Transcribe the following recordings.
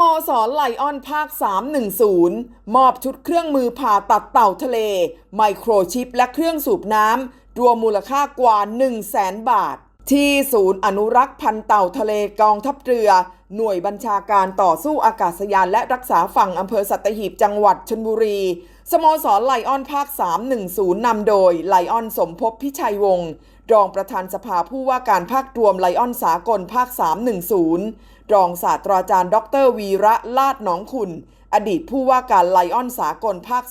มสรไลออนภาค 310 มอบชุดเครื่องมือผ่าตัดเต่าทะเล ไมโครชิปและเครื่องสูบน้ำรวมมูลค่ากว่า 1 0 0 0 0แสนบาท ที่ศูนย์อนุรักษ์พันธ์เต่าทะเลกองทัพเรือ หน่วยบัญชาการต่อสู้อากาศยานและรักษาฝั่งอำเภอสัตหีบจังหวัดชลบุรี สโมสรไลออนภาค 310 นำโดยไลออนสมภพพิชัยวงศ์รองประธานสภาผู้ว่าการภาครวมไลออนสากลภาค 310 รองศาสตราจารย์ดอกเตอรวีระลาดหนองคุณ อดีตผู้ว่าการไลออนสากลภาค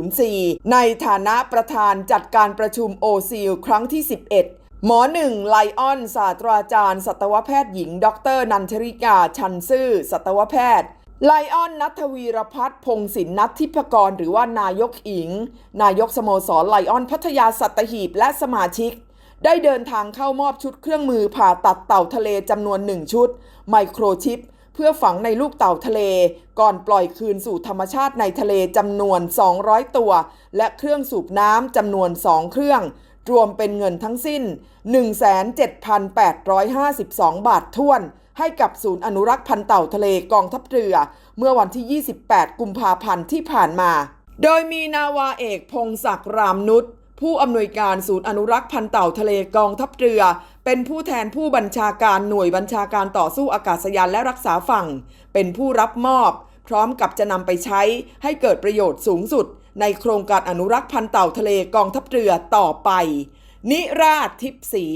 3104 ในฐานะประธานจัดการประชุมโอซีลครั้งที่ 11 หมอหนึ่งไลออนศาสตราจารย์ สัตวแพทย์หญิง ดร นันทริกา ชันซื่อ สัตวแพทย์ ไลออนนัทวีรพัฒน์พงศินนัททิพกร หรือว่านายกอิง นายกสโมสรไลออนพัทยาสัตหีบและสมาชิก ได้เดินทางเข้ามอบชุดเครื่องมือผ่าตัดเต่าทะเลจำนวนหนึ่งชุด ไมโครชิป เพื่อฝังในลูกเต่าทะเล ก่อนปล่อยคืนสู่ธรรมชาติในทะเลจำนวน 200 ตัว และเครื่องสูบน้ำจำนวน 2 เครื่อง รวมเป็นเงินทั้งสิ้น 17,852 บาทท้วน ให้กับศูนย์อนุรักษ์พันธุ์เต่าทะเลกองทัพเรือ เมื่อวันที่ 28 กุมภาพันธ์ที่ผ่านมา โดยมีนาวาเอกพงศักดิ์รามนุชผู้อำนวยการศูนย์อนุรักษ์พันธุ์เต่าทะเลกองทัพเรือ เป็นผู้แทนผู้บัญชาการหน่วยบัญชาการต่อสู้อากาศยานและรักษาฝั่ง เป็นผู้รับมอบ พร้อมกับจะนำไปใช้ให้เกิดประโยชน์สูงสุด ในโครงการอนุรักษ์พันธุ์เต่าทะเลกองทัพเรือต่อไป นิราชทิพสี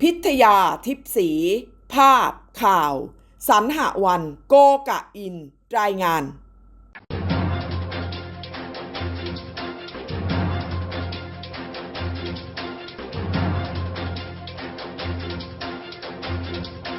พิทยาทิพสี ภาพข่าว สันหวัน โกกะอิน รายงาน